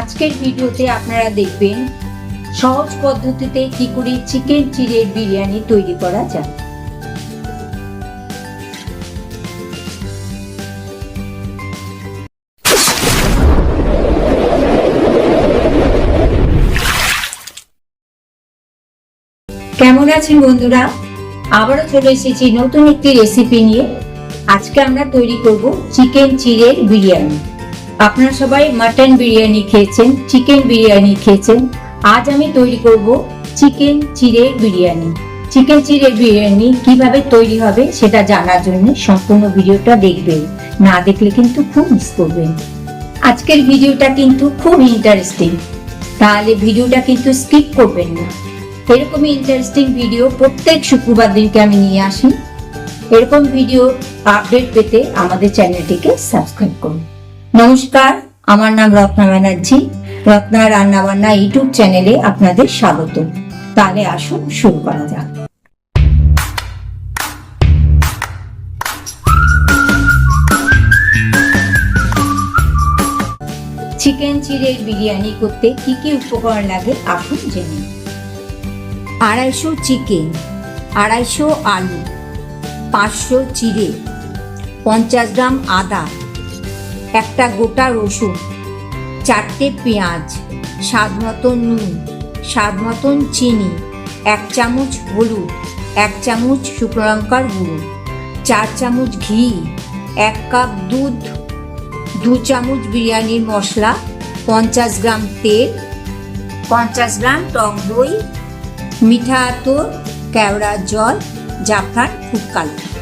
আজকের ভিডিওতে আপনারা দেখবেন সহজ পদ্ধতিতে কি করে চিকেন চিড়ের বিরিয়ানি তৈরি করা যায়। কেমন আছেন বন্ধুরা? আবারও চলে এসেছি নতুন একটি রেসিপি নিয়ে। আজকে আমরা তৈরি করব চিকেন চিড়ের বিরিয়ানি। আপনারা সবাই মাটন বিরিয়ানি খেয়েছেন, চিকেন বিরিয়ানি খেয়েছেন। আজ আমি তৈরি করব চিকেন চিড়ের বিরিয়ানি। চিকেন চিড়ের বিরিয়ানি কীভাবে তৈরি হবে সেটা জানার জন্য সম্পূর্ণ ভিডিওটা দেখবেন। না দেখলে কিন্তু খুব মিস করবেন। আজকের ভিডিওটা কিন্তু খুব ইন্টারেস্টিং তাহলে ভিডিওটা কিন্তু স্কিপ করবেন না। এরকমই ইন্টারেস্টিং ভিডিও প্রত্যেক শুক্রবার দিনকে আমি নিয়ে আসি। এরকম ভিডিও আপডেট পেতে আমাদের চ্যানেলটিকে সাবস্ক্রাইব করুন। নমস্কার, আমার নাম রত্না ব্যানার্জি। রত্না রান্নাবান্না ইউটিউব চ্যানেলে আপনাদের স্বাগত। তাহলে আসুন শুরু করা যাক। চিকেন চিড়ের বিরিয়ানি করতে কি কি উপকরণ লাগে? আসুন জেনে আড়াইশো চিকেন, আড়াইশো আলু, পাঁচশো চিড়ে, পঞ্চাশ গ্রাম আদা একটা গোটা রসুন, চারটে পেঁয়াজ, স্বাদ মতন নুন, স্বাদ মতন চিনি, এক চামচ হলুদ, এক চামচ শুকনো লঙ্কার গুঁড়ো, চার চামচ ঘি, এক কাপ দুধ, দু চামচ বিরিয়ানির মশলা, পঞ্চাশ গ্রাম তেল, পঞ্চাশ গ্রাম টক দই, মিঠা আতর, কেওড়া জল, জাফরান খুব কালো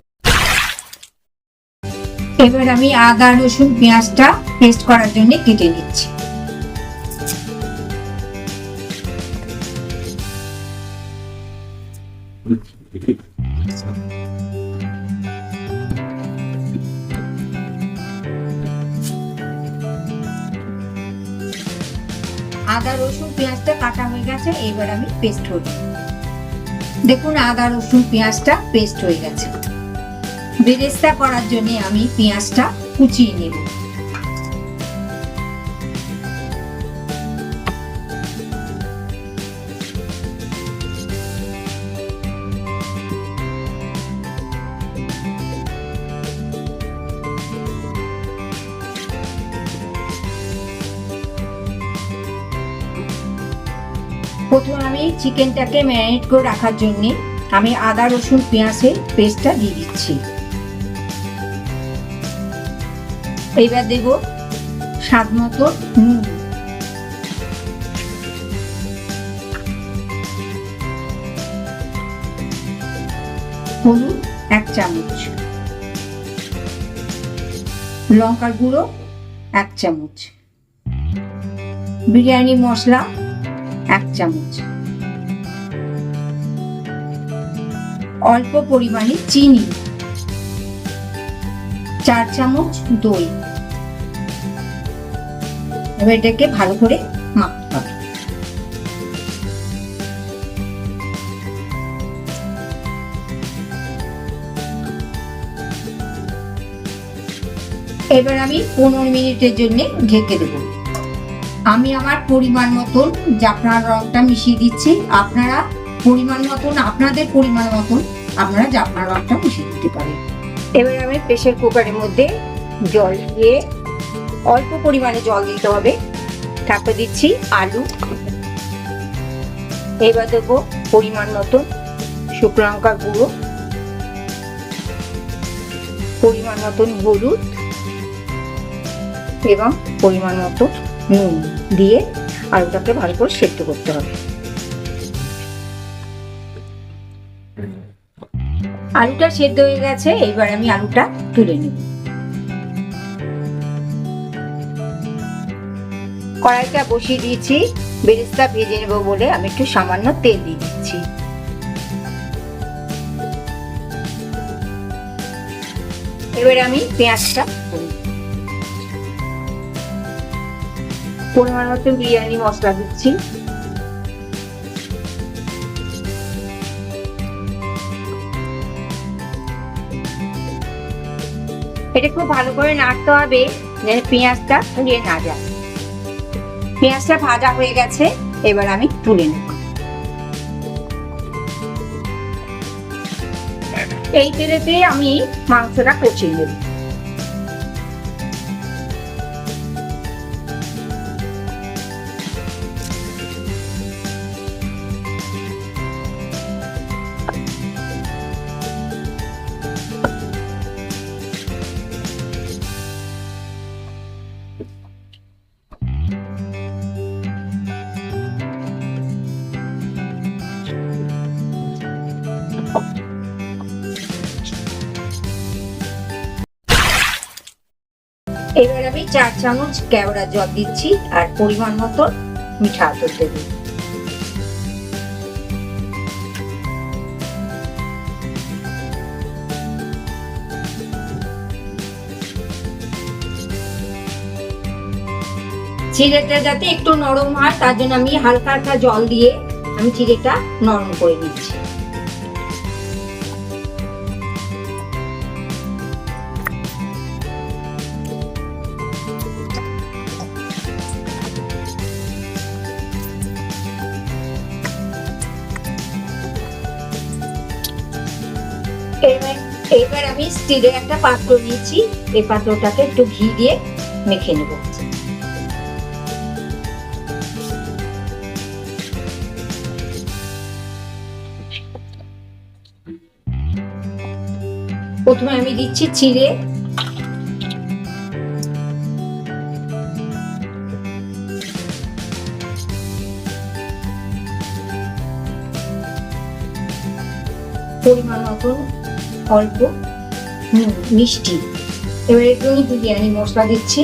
এবার আমি আদা, রসুন, পেঁয়াজটা পেস্ট করার জন্য কেটে নিচ্ছি। আদা, রসুন, পেঁয়াজটা কাটা হয়ে গেছে, এবার আমি পেস্ট করব দেখুন, আদা, রসুন, পেঁয়াজটা পেস্ট হয়ে গেছে। বেরেস্তা করার জন্য আমি পেঁয়াজটা কুচিয়ে নেব। প্রথমে আমি চিকেনটাকে ম্যারিনেট করে রাখার জন্যে আমি আদা রসুন পেঁয়াজের পেস্টটা দিয়ে দিচ্ছি। এইবার দেব স্বাদ মতো নুন। হলুদ এক চামচ। লঙ্কার গুঁড়ো এক চামচ। বিরিয়ানি মশলা এক চামচ। অল্প পরিমাণে চিনি। চার চামচ দই। এবার এটাকে ভালো করে মাখতে হবে। এবার আমি পনেরো মিনিটের জন্য ঢেকে দেবো। আমি আমার পরিমাণ মতন জাফরান রংটা মিশিয়ে দিচ্ছি। আপনারা পরিমাণ মতন, আপনাদের পরিমাণ মতন আপনারা জাফরান রংটা মিশিয়ে দিতে পারেন। এবার আমি প্রেশার কুকারের মধ্যে জল দিয়ে অল্প পরিমাণে জল দিতে হবে। তারপর দিচ্ছি আলু। এবার দেবো পরিমাণ মতো শুকনো লঙ্কার গুঁড়ো। পরিমাণ মতন হলুদ এবং পরিমাণ মতো নুন দিয়ে আলুটাকে ভালো করে সেদ্ধ করতে হবে। আলুটা সেদ্ধ হয়ে গেছে এইবার আমি আলুটা তুলে নেব। কড়াইটা বসিয়ে দিয়েছি, বেরেস্তা ভেজে নেব বলে আমি একটু সামান্য তেল দিয়ে দিচ্ছি। এবার আমি পেঁয়াজটা পরিমাণ মতো বিরিয়ানি মশলা দিচ্ছি। এটা খুব ভালো করে নাড়তে হবে, যেন পেঁয়াজটা পুড়িয়ে না যায়। পেঁয়াজটা ভাজা হয়ে গেছে, এবার আমি তুলে নেব। এই তেলেতে আমি মাংসটা কচিয়ে নেব। এবার আমি চার চামচ কেওড়া জল দিচ্ছি আর পরিমাণ মতো মিঠা আতর দেবো চিড়েটা যাতে একটু নরম হয়, তার জন্য আমি হালকা হালকা জল দিয়ে আমি চিড়েটা নরম করে নিচ্ছি। এবার এবার আমি স্টিলের একটা পাত্র নিয়েছি। এই পাত্রটাকে একটু ঘি দিয়ে মেখে নেব। প্রথমে আমি দিচ্ছি চিড়ে। পরিমাণ মতো অল্প মিষ্টি। এবার একটু বিরিয়ানি মশলা দিচ্ছি।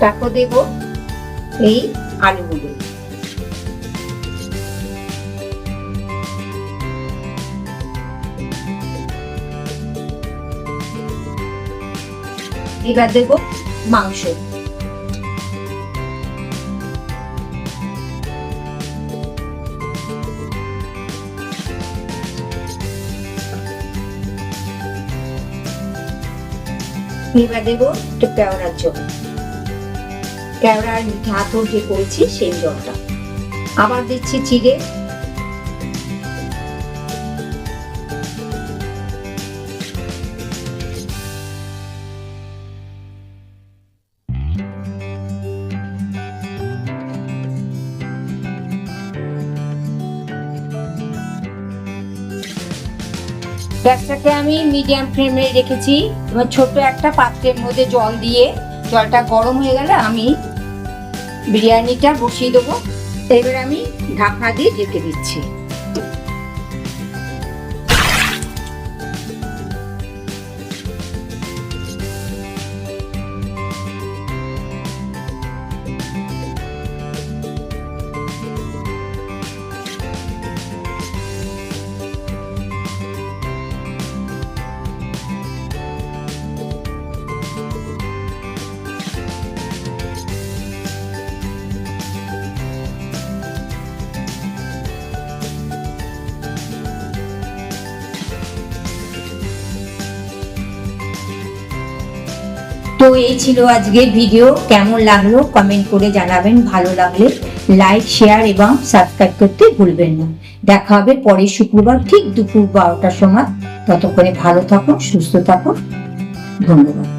তারপর দেব এই আলুগুলো। এবার দেব মাংস। এবার দেব একটু কেওড়ার জল কেওড়ার ধাতু যে করেছি সেই জলটা। আবার দিচ্ছি চিড়ে। গ্যাসটাকে আমি মিডিয়াম ফ্লেমে রেখেছি। এবার ছোট একটা পাত্রের মধ্যে জল দিয়ে জলটা গরম হয়ে গেলে আমি বিরিয়ানিটা বসিয়ে দেবো। এবার আমি ঢাকনা দিয়ে ঢেকে দিচ্ছি। তো এই ছিল আজকের ভিডিও কেমন লাগল কমেন্ট করে জানাবেন। ভালো লাগলে লাইক শেয়ার এবং সাবস্ক্রাইব করতে ভুলবেন না। দেখা হবে পরের শুক্রবার ঠিক দুপুর বারোটার সময়। ততক্ষণে ভালো থাকুন, সুস্থ থাকুন। ধন্যবাদ।